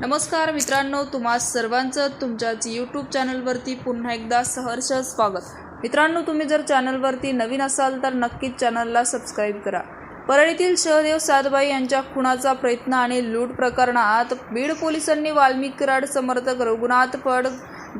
नमस्कार मित्रांनो तुम्हा सर्वांचं तुमच्याच यूट्यूब चॅनलवरती पुन्हा एकदा सहर्ष स्वागत. मित्रांनो तुम्ही जर चॅनलवरती नवीन असाल तर नक्कीच चॅनलला सबस्क्राईब करा. परळीतील शहदेव सातबाई यांच्या खुनाचा प्रयत्न आणि लूट प्रकरणात बीड पोलिसांनी वाल्मिक कराड समर्थक रघुनाथ फड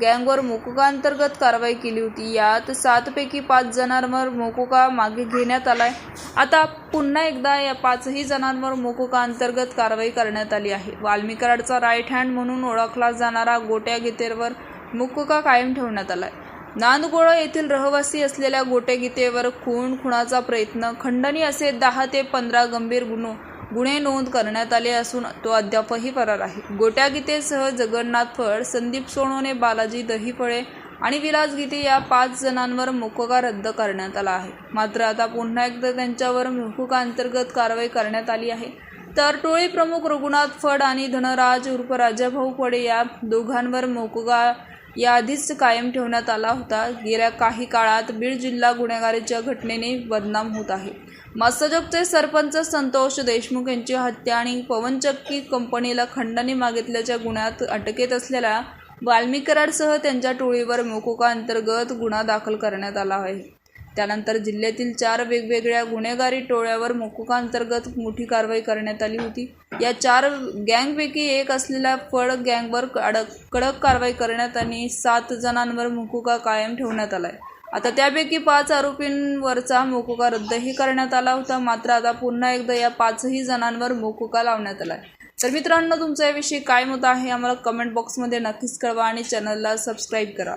गँगवर मोकोकाअंतर्गत कारवाई केली होती. यात सातपैकी पाच जणांवर मोकोका मागे घेण्यात आलाय. आता पुन्हा एकदा या पाचही जणांवर मोकोका अंतर्गत कारवाई करण्यात आली आहे. वाल्मिकराडचा राईट हँड म्हणून ओळखला जाणारा गोट्या गीतेवर मोकोका कायम ठेवण्यात आलाय. नांदगोळा येथील रहिवासी असलेल्या गोट्या गीतेवर खून खुणाचा प्रयत्न खंडणी असे दहा ते पंधरा गंभीर गुन्हो गुन्हे नोंद करण्यात आले असून तो अद्यापही फरार आहे. गोट्या गीतेसह जगन्नाथ फळ संदीप सोनवणे बालाजी दहीफळे आणि विलास गीते या पाच जणांवर मोकोका रद्द करण्यात आला आहे. मात्र आता पुन्हा एकदा त्यांच्यावर मोकोका अंतर्गत कारवाई करण्यात आली आहे. तर टोळी प्रमुख रघुनाथ फड आणि धनराज उर्फ राजाभाऊ फडे या दोघांवर मोकोगा याआधीच कायम ठेवण्यात आला होता. गेल्या काही काळात बीड जिल्हा गुन्हेगारीच्या घटनेने बदनाम होत आहे. मत्स्यजगचे सरपंच संतोष देशमुख यांची हत्या आणि पवनचक्की कंपनीला खंडणी मागितल्याच्या गुन्ह्यात अटकेत असलेल्या वाल्मिकराडसह त्यांच्या टोळीवर मोकोका अंतर्गत गुन्हा दाखल करण्यात आला आहे. त्यानंतर जिल्ह्यातील चार वेगवेगळ्या गुन्हेगारी टोळ्यावर मोकोका अंतर्गत मोठी कारवाई करण्यात आली होती. या चार गँगपैकी एक असलेल्या फळ गँगवर कडक कडक कारवाई करण्यात आणि सात जणांवर मुकुका कायम ठेवण्यात आलाय. आता त्यापैकी पाच आरोपींवरचा मोकोका रद्दही करण्यात आला होता. मात्र आता पुन्हा एकदा या पाचही जणांवर मोकोका लावण्यात आलाय. तर मित्रांनो तुमचं याविषयी काय मत आहे? आम्हाला कमेंट बॉक्समध्ये नक्कीच कळवा आणि चॅनलला सबस्क्राईब करा.